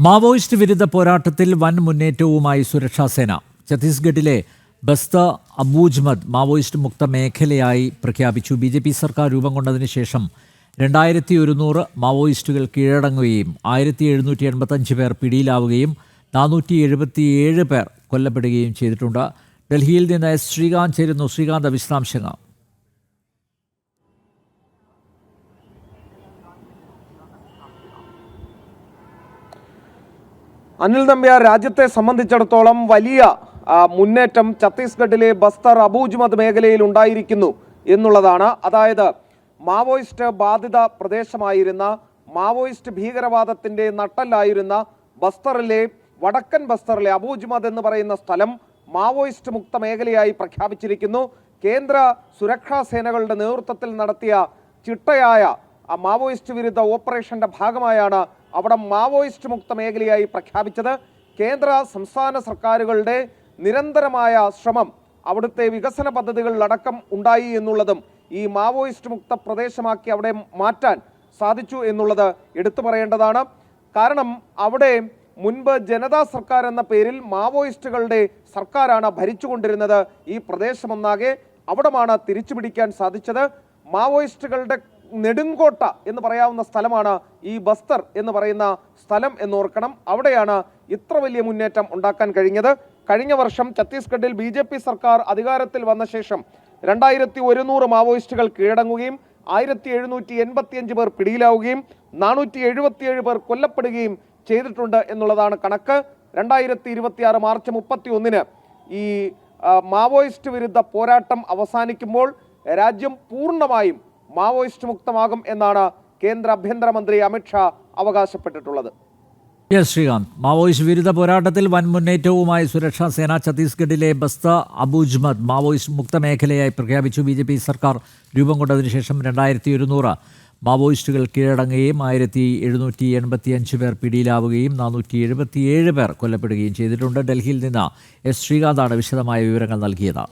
Maoist വിരുദ്ധ പോരാട്ടത്തിൽ വൻ മുന്നേറ്റവുമായി സുരക്ഷാസേന ഛത്തീസ്ഗഡിലെ ബസ്ത അബൂജ്മദ് മാവോയിസ്റ്റ് മുക്ത മേഖലയായി പ്രഖ്യാപിച്ചു. ബി ജെ പി സർക്കാർ രൂപം കൊണ്ടതിന് ശേഷം രണ്ടായിരത്തി ഒരുന്നൂറ് മാവോയിസ്റ്റുകൾ കീഴടങ്ങുകയും ആയിരത്തി എഴുന്നൂറ്റി എൺപത്തഞ്ച് പേർ പിടിയിലാവുകയും നാനൂറ്റി എഴുപത്തിയേഴ് പേർ കൊല്ലപ്പെടുകയും ചെയ്തിട്ടുണ്ട്. ഡൽഹിയിൽ നിന്ന് ശ്രീകാന്ത് ചേരുന്നു. ശ്രീകാന്ത് വിശദാംശങ്ങൾ. അനിൽ നമ്പ്യാർ രാജ്യത്തെ സംബന്ധിച്ചിടത്തോളം വലിയ മുന്നേറ്റം ഛത്തീസ്ഗഡിലെ ബസ്തർ അബൂജ്മദ് മേഖലയിൽ ഉണ്ടായിരിക്കുന്നു എന്നുള്ളതാണ്. അതായത് മാവോയിസ്റ്റ് ബാധിത പ്രദേശമായിരുന്ന മാവോയിസ്റ്റ് ഭീകരവാദത്തിന്റെ നട്ടല്ലായിരുന്ന ബസ്തറിലെ വടക്കൻ ബസ്തറിലെ അബൂജ്മദ് എന്ന് പറയുന്ന സ്ഥലം മാവോയിസ്റ്റ് മുക്ത മേഖലയായി പ്രഖ്യാപിച്ചിരിക്കുന്നു. കേന്ദ്ര സുരക്ഷാ സേനകളുടെ നേതൃത്വത്തിൽ നടത്തിയ ചിട്ടയായ മാവോയിസ്റ്റ് വിരുദ്ധ ഓപ്പറേഷന്റെ ഭാഗമായാണ് അവിടെ മാവോയിസ്റ്റ് മുക്ത മേഖലയായി പ്രഖ്യാപിച്ചത് കേന്ദ്ര സംസ്ഥാന സർക്കാരുകളുടെ നിരന്തരമായ ശ്രമം അവിടുത്തെ വികസന പദ്ധതികളിലടക്കം ഉണ്ടായി എന്നുള്ളതും ഈ മാവോയിസ്റ്റ് മുക്ത പ്രദേശമാക്കി അവിടെ മാറ്റാൻ സാധിച്ചു എന്നുള്ളത് എടുത്തു പറയേണ്ടതാണ്. കാരണം അവിടെ മുൻപ് ജനതാ സർക്കാർ എന്ന പേരിൽ മാവോയിസ്റ്റുകളുടെ സർക്കാരാണ് ഭരിച്ചുകൊണ്ടിരുന്നത് ഈ പ്രദേശമൊന്നാകെ അവിടമാണ് തിരിച്ചുപിടിക്കാൻ സാധിച്ചത്. മാവോയിസ്റ്റുകളുടെ നെടുങ്കോട്ട എന്ന് പറയാവുന്ന സ്ഥലമാണ് ഈ ബസ്തർ എന്ന് പറയുന്ന സ്ഥലം എന്നോർക്കണം. അവിടെയാണ് ഇത്ര വലിയ മുന്നേറ്റം ഉണ്ടാക്കാൻ കഴിഞ്ഞത്. കഴിഞ്ഞ വർഷം ഛത്തീസ്ഗഡിൽ ബി ജെ പി സർക്കാർ അധികാരത്തിൽ വന്ന ശേഷം രണ്ടായിരത്തി ഒരുന്നൂറ് മാവോയിസ്റ്റുകൾ കീഴടങ്ങുകയും ആയിരത്തി എഴുന്നൂറ്റി എൺപത്തിയഞ്ച് പേർ പിടിയിലാവുകയും നാനൂറ്റി എഴുപത്തിയേഴ് പേർ കൊല്ലപ്പെടുകയും ചെയ്തിട്ടുണ്ട് എന്നുള്ളതാണ് കണക്ക്. രണ്ടായിരത്തി ഇരുപത്തിയാറ് മാർച്ച് മുപ്പത്തി ഒന്നിന് ഈ മാവോയിസ്റ്റ് വിരുദ്ധ പോരാട്ടം അവസാനിക്കുമ്പോൾ രാജ്യം പൂർണമായും മാവോയിസ്റ്റ് മുക്തമാകും എന്നാണ് കേന്ദ്ര ആഭ്യന്തരമന്ത്രി അമിത്ഷാ അവകാശപ്പെട്ടിട്ടുള്ളത്. യെസ് ശ്രീകാന്ത് മാവോയിസ്റ്റ് വിരുദ്ധ പോരാട്ടത്തിൽ വൻ മുന്നേറ്റവുമായി സുരക്ഷാ സേന ഛത്തീസ്ഗഡിലെ ബസ്ത അബൂജ്മദ് മാവോയിസ്റ്റ് മുക്ത മേഖലയായി പ്രഖ്യാപിച്ചു ബി ജെ പി സർക്കാർ രൂപം കൊണ്ടതിനു ശേഷം രണ്ടായിരത്തി ഒരുന്നൂറ്. മാവോയിസ്റ്റുകൾ കീഴടങ്ങുകയും ആയിരത്തി എഴുന്നൂറ്റി എൺപത്തി അഞ്ച് പേർ പിടിയിലാവുകയും നാനൂറ്റി എഴുപത്തിയേഴ് പേർ കൊല്ലപ്പെടുകയും ചെയ്തിട്ടുണ്ട്. ഡൽഹിയിൽ നിന്ന് എസ് ശ്രീകാന്താണ് വിശദമായ വിവരങ്ങൾ നൽകിയത്.